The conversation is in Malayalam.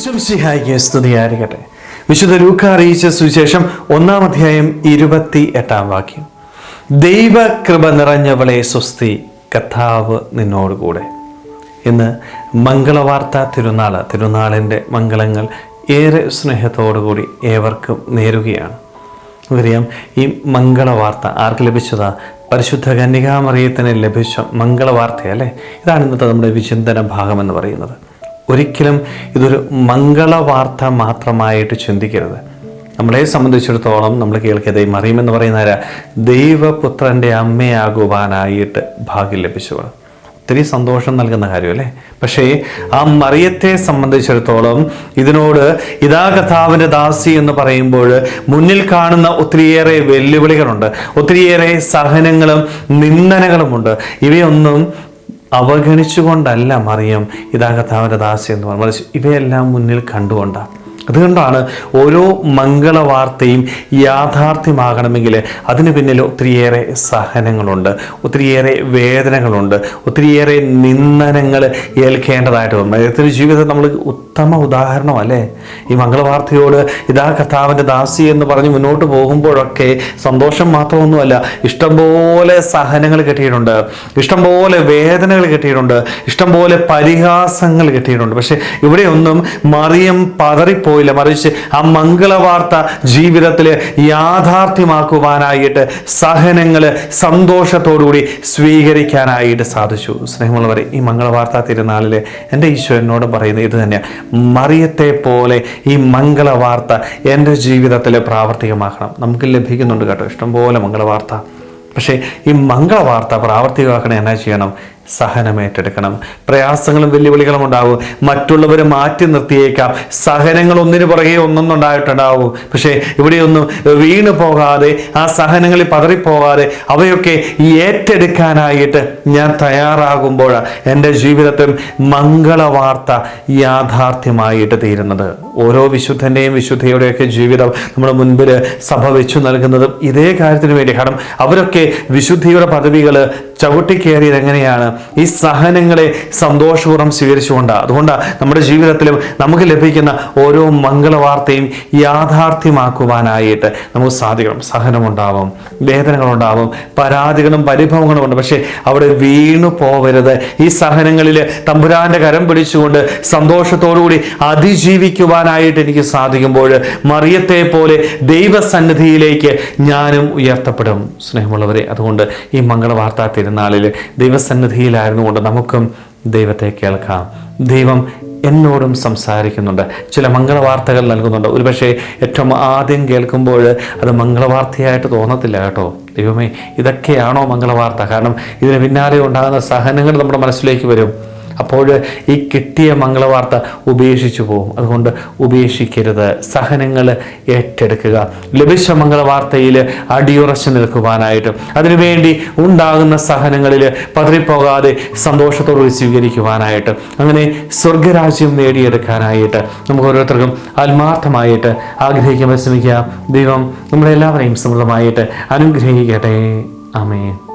ഈശ്വംസിഹായിക്ക് സ്തുതിയായിരിക്കട്ടെ വിശുദ്ധ ലൂക്ക അറിയിച്ച സുവിശേഷം ഒന്നാം അധ്യായം ഇരുപത്തി എട്ടാം വാക്യം. ദൈവകൃപ നിറഞ്ഞവളെ സ്വസ്തി കഥാവ് നിന്നോടുകൂടെ. ഇന്ന് മംഗളവാർത്ത തിരുനാൾ തിരുനാളിന്റെ മംഗളങ്ങൾ ഏറെ സ്നേഹത്തോടുകൂടി ഏവർക്കും നേരുകയാണ്. നമുക്കറിയാം ഈ മംഗളവാർത്ത ആർക്ക് ലഭിച്ചതാ? പരിശുദ്ധ കന്യകാമറിയത്തിന് ലഭിച്ച മംഗളവാർത്തയല്ലേ? ഇതാണ് ഇന്നത്തെ നമ്മുടെ വിചിന്തന ഭാഗമെന്ന് പറയുന്നത്. ഒരിക്കലും ഇതൊരു മംഗള വാർത്ത മാത്രമായിട്ട് ചിന്തിക്കരുത്. നമ്മളെ സംബന്ധിച്ചിടത്തോളം നമ്മൾ കേൾക്കതേ മറിയം പറയുന്ന ആരാ? ദൈവപുത്രന്റെ അമ്മയാകുവാനായിട്ട് ഭാഗ്യം ലഭിച്ചവൾ. ഒത്തിരി സന്തോഷം നൽകുന്ന കാര്യമല്ലേ? പക്ഷേ ആ മറിയത്തെ സംബന്ധിച്ചിടത്തോളം ഇതിനോട് ഇതാ കഥാവിന്റെ ദാസി എന്ന് പറയുമ്പോൾ മുന്നിൽ കാണുന്ന ഒത്തിരിയേറെ വെല്ലുവിളികളുണ്ട്. ഒത്തിരിയേറെ സഹനങ്ങളും നിന്ദനകളുമുണ്ട്. ഇവയൊന്നും അവഗണിച്ചുകൊണ്ടല്ല മറിയം ഇതാ കഥാവിന്റെ എന്ന് പറഞ്ഞു ഇവയെല്ലാം മുന്നിൽ കണ്ടുകൊണ്ടാണ്. അതുകൊണ്ടാണ് ഓരോ മംഗളവാർത്തയും യാഥാർത്ഥ്യമാകണമെങ്കിൽ അതിന് പിന്നിൽ ഒത്തിരിയേറെ സഹനങ്ങളുണ്ട് ഒത്തിരിയേറെ വേദനകളുണ്ട് ഒത്തിരിയേറെ നിന്ദനങ്ങൾ ഏൽക്കേണ്ടതായിട്ട് വന്നു. അദ്ദേഹത്തിന്റെ ജീവിതത്തിൽ നമ്മൾ ഉത്തമ ഉദാഹരണം അല്ലേ ഈ മംഗളവാർത്തയോട് ഇതാ കർത്താവിന്റെ ദാസി എന്ന് പറഞ്ഞ് മുന്നോട്ട് പോകുമ്പോഴൊക്കെ സന്തോഷം മാത്രമൊന്നുമല്ല ഇഷ്ടംപോലെ സഹനങ്ങൾ കിട്ടിയിട്ടുണ്ട് ഇഷ്ടംപോലെ വേദനകൾ കിട്ടിയിട്ടുണ്ട് ഇഷ്ടംപോലെ പരിഹാസങ്ങൾ കിട്ടിയിട്ടുണ്ട്. പക്ഷേ ഇവിടെയൊന്നും മറിയം പതറിപ്പോയില്ല മറിച്ച് ആ മംഗളവാർത്ത ജീവിതത്തിൽ യാഥാർത്ഥ്യമാക്കുവാനായിട്ട് സഹനങ്ങൾ സന്തോഷത്തോടുകൂടി സ്വീകരിക്കാനായിട്ട് സാധിച്ചു. സ്നേഹമുള്ളവരെ ഈ മംഗളവാർത്ത തിരുനാളിൽ എന്റെ ഈശ്വരനോട് പറയുന്നത് ഇത് തന്നെയാണ് മറിയത്തെ പോലെ ഈ മംഗളവാർത്ത എന്റെ ജീവിതത്തിൽ പ്രാവർത്തികമാക്കണം. നമുക്ക് ലഭിക്കുന്നുണ്ട് കേട്ടോ. ഇഷ്ടംപോലെ മംഗളവാർത്ത. പക്ഷേ ഈ മംഗളവാർത്ത പ്രാവർത്തികമാക്കണേ എന്നാ ചെയ്യണം? സഹനം ഏറ്റെടുക്കണം പ്രയാസങ്ങളും വെല്ലുവിളികളും ഉണ്ടാവും. മറ്റുള്ളവരെ മാറ്റി നിർത്തിയേക്കാം. സഹനങ്ങൾ ഒന്നിനു പുറകെ ഒന്നൊന്നുണ്ടായിട്ടുണ്ടാവും. പക്ഷേ ഇവിടെയൊന്നും വീണു പോകാതെ ആ സഹനങ്ങളിൽ പതറിപ്പോകാതെ അവയൊക്കെ ഏറ്റെടുക്കാനായിട്ട് ഞാൻ തയ്യാറാകുമ്പോൾ എന്റെ ജീവിതത്തിൽ മംഗളവാർത്ത യാഥാർത്ഥ്യമായിട്ട് തീരുന്നത്. ഓരോ വിശുദ്ധന്റെയും വിശുദ്ധയുടെയൊക്കെ ജീവിതം നമ്മുടെ മുൻപിൽ സഭ വെച്ചു നൽകുന്നതും ഇതേ കാര്യത്തിന് വേണ്ടി. കാരണം അവരൊക്കെ വിശുദ്ധിയുടെ പദവികൾ ചവിട്ടിക്കേറിയത് എങ്ങനെയാണ്? ഈ സഹനങ്ങളെ സന്തോഷപൂർവം സ്വീകരിച്ചുകൊണ്ട്. അതുകൊണ്ട് നമ്മുടെ ജീവിതത്തിലും നമുക്ക് ലഭിക്കുന്ന ഓരോ മംഗളവാർത്തയും യാഥാർത്ഥ്യമാക്കുവാനായിട്ട് നമുക്ക് സാധിക്കണം. സഹനമുണ്ടാവും വേദനകളുണ്ടാവും പരാതികളും പരിഭവങ്ങളും ഉണ്ട്. പക്ഷേ അവിടെ വീണു പോവരുത്. ഈ സഹനങ്ങളിൽ തമ്പുരാന്റെ കരം പിടിച്ചുകൊണ്ട് സന്തോഷത്തോടുകൂടി അതിജീവിക്കുവാനായിട്ട് എനിക്ക് സാധിക്കുമ്പോൾ മറിയത്തെ പോലെ ദൈവസന്നിധിയിലേക്ക് ഞാനും ഉയർത്തപ്പെടും. സ്നേഹമുള്ളവരെ അതുകൊണ്ട് ഈ മംഗളവാർത്താ തിരുനാളിൽ ദൈവസന്നിധിയിലായിരുന്നു കൊണ്ട് നമുക്കും ദൈവത്തെ കേൾക്കാം. ദൈവം എന്നോടും സംസാരിക്കുന്നുണ്ട്. ചില മംഗളവാർത്തകൾ നൽകുന്നുണ്ട്. ഒരുപക്ഷെ ഏറ്റവും ആദ്യം കേൾക്കുമ്പോൾ അത് മംഗളവാർത്തയായിട്ട് തോന്നത്തില്ല കേട്ടോ. ദൈവമേ ഇതൊക്കെയാണോ മംഗളവാർത്ത? കാരണം ഇതിന് പിന്നാലെ ഉണ്ടാകുന്ന സഹനങ്ങൾ നമ്മുടെ മനസ്സിലേക്ക് വരും. അപ്പോൾ ഈ കിട്ടിയ മംഗളവാർത്ത ഉപേക്ഷിച്ചു പോകും. അതുകൊണ്ട് ഉപേക്ഷിക്കരുത്. സഹനങ്ങൾ ഏറ്റെടുക്കുക. ലഭിച്ച മംഗളവാർത്തയിൽ അടിയുറച്ചു നിൽക്കുവാനായിട്ട് അതിനുവേണ്ടി ഉണ്ടാകുന്ന സഹനങ്ങളിൽ പതറിപ്പോകാതെ സന്തോഷത്തോടുകൂടി സ്വീകരിക്കുവാനായിട്ട് അങ്ങനെ സ്വർഗരാജ്യം നേടിയെടുക്കാനായിട്ട് നമുക്ക് ഓരോരുത്തർക്കും ആത്മാർത്ഥമായിട്ട് ആഗ്രഹിക്കാൻ ശ്രമിക്കുക ദൈവം നമ്മളെല്ലാവരെയും സമൃദ്ധമായിട്ട് അനുഗ്രഹിക്കട്ടെ. ആമേ